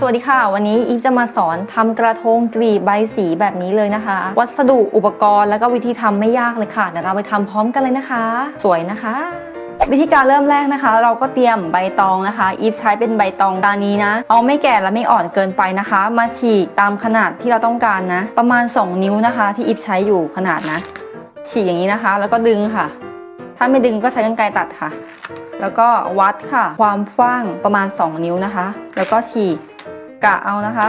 สวัสดีค่ะ วันนี้อีฟจะมาสอนทำกระทงกรีบใบสีแบบนี้เลยนะคะ วัสดุอุปกรณ์แล้วก็วิธีทำไม่ยากเลยค่ะเดี๋ยวเราไปทำพร้อมกันเลยนะคะ สวยนะคะวิธีการเริ่มแรกนะคะ เราก็เตรียมใบตองนะคะ อีฟใช้เป็นใบตองตานี้นะ เอาไม่แก่และไม่อ่อนเกินไปนะคะ มาฉีกตามขนาดที่เราต้องการนะ ประมาณ 2 นิ้วนะคะ ที่อีฟใช้อยู่ขนาดนะ ฉีกอย่างนี้นะคะ แล้วก็ดึงค่ะ ถ้าไม่ดึงก็ใช้กรรไกรตัดค่ะ แล้วก็วัดค่ะ ความกว้างประมาณ 2 นิ้วนะคะ แล้วก็ฉีก กะเอานะคะ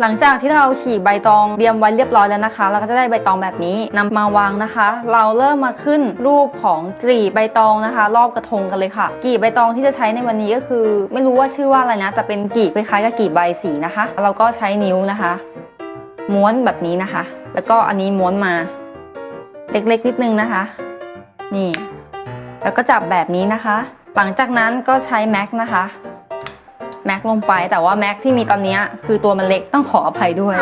หลังจากที่เราฉีกใบตองเตรียมไว้เรียบร้อยแล้วนะคะ เราก็จะได้ใบตองแบบนี้นำมาวางนะคะ เราเริ่มมาขึ้นรูปของกรีบใบตองนะคะ รอบกระทงกันเลยค่ะกรีบใบตองที่จะใช้ในวันนี้ก็คือ ไม่รู้ว่าชื่อว่าอะไรนะแต่เป็นกรีบคล้ายๆกับกรีบใบสีนะคะ เราก็ใช้นิ้วนะคะ ม้วนแบบนี้นะคะ แล้วก็อันนี้ม้วนมา เล็กๆนิดนึงนะคะ นี่ แล้วก็จับแบบนี้นะคะ หลังจากนั้นก็ใช้แม็กนะคะ แม็กลงไป แต่ว่าแม็กที่มีตอนนี้คือตัวมันเล็กต้องขออภัยด้วย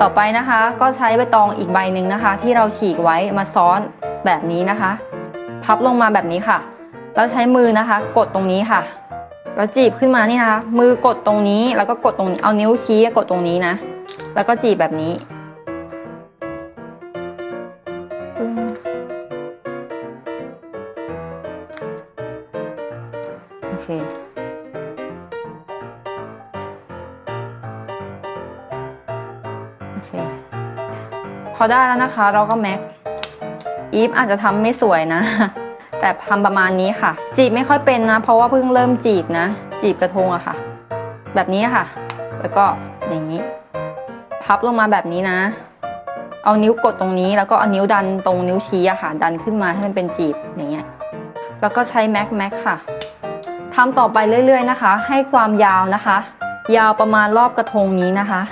ต่อไปนะคะก็ใช้ใบตองอีกใบหนึ่งนะคะ ที่เราฉีกไว้มาซ้อนแบบนี้นะคะ พับลงมาแบบนี้ค่ะ แล้วใช้มือนะคะ กดตรงนี้ค่ะแล้วจีบขึ้นมานี่นะคะ มือกดตรงนี้แล้วก็กดตรงนี้เอานิ้วชี้กดตรงนี้นะ แล้วก็จีบแบบนี้อืมโอเค พอได้แล้วนะคะ เราก็แม็กอีฟอาจจะทำไม่สวยนะ แต่ทำประมาณนี้ค่ะ จีบไม่ค่อยเป็นนะ เพราะว่าเพิ่งเริ่มจีบนะ จีบกระทงอะค่ะ แบบนี้ค่ะ แล้วก็อย่างนี้ พับลงมาแบบนี้นะ เอานิ้วกดตรงนี้ แล้วก็เอานิ้วดันตรงนิ้วชี้อะค่ะ ดันขึ้นมาให้มันเป็นจีบอย่างเงี้ย แล้วก็ใช้แม็กแม็กค่ะทำต่อไปเรื่อยๆนะคะ ให้ความยาวนะคะ ยาวประมาณรอบกระทงนี้นะคะ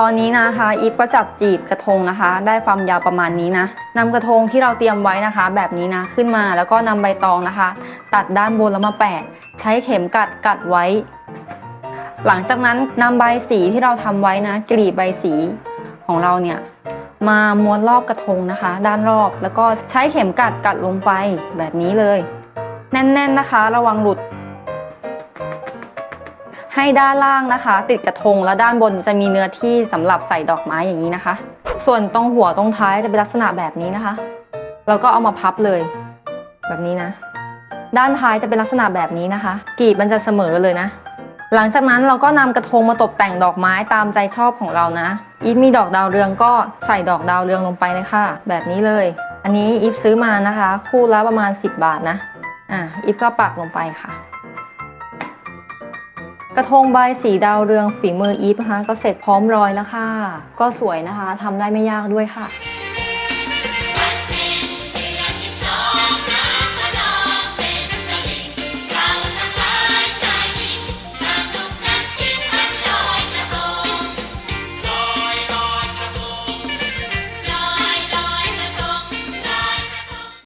ตอนนี้นะคะอีฟก็จับจีบกระทงนะคะ ได้ความยาวประมาณนี้นะนำกระทงที่เราเตรียมไว้นะคะ แบบนี้นะขึ้นมาแล้วก็นำใบตองนะคะ ตัดด้านบนแล้วมาแปะ ใช้เข็มกัดกัดไว้ หลังจากนั้นนำใบสีที่เราทำไว้นะกรีบใบสีของเราเนี่ยมาม้วนรอบกระทงนะคะ ด้านรอบแล้วก็ใช้เข็มกัดกัดลงไปแบบนี้เลย แน่น ๆนะคะ ระวังหลุด ให้ด้านล่างนะคะ ติดกระทงแล้วด้านบนจะมีเนื้อที่สำหรับใส่ดอกไม้อย่างนี้นะคะ ส่วนตรงหัวตรงท้ายจะเป็นลักษณะแบบนี้นะคะ แล้วก็เอามาพับเลย แบบนี้นะ ด้านท้ายจะเป็นลักษณะแบบนี้นะคะกีบมันจะเสมอเลยนะ หลังจากนั้นเราก็นำกระทงมาตกแต่งดอกไม้ตามใจชอบของเรานะอีฟมีดอกดาวเรืองก็ใส่ดอกดาวเรืองลงไปเลยค่ะ แบบนี้เลย อันนี้อีฟซื้อมานะคะ คู่ละประมาณ 10 บาทนะอะอีฟก็ปักลงไปค่ะ กระทงใบสีดาวเรืองฝีมืออีฟนะคะ ก็เสร็จพร้อมรอยแล้วค่ะ ก็สวยนะคะทำได้ไม่ยากด้วยค่ะ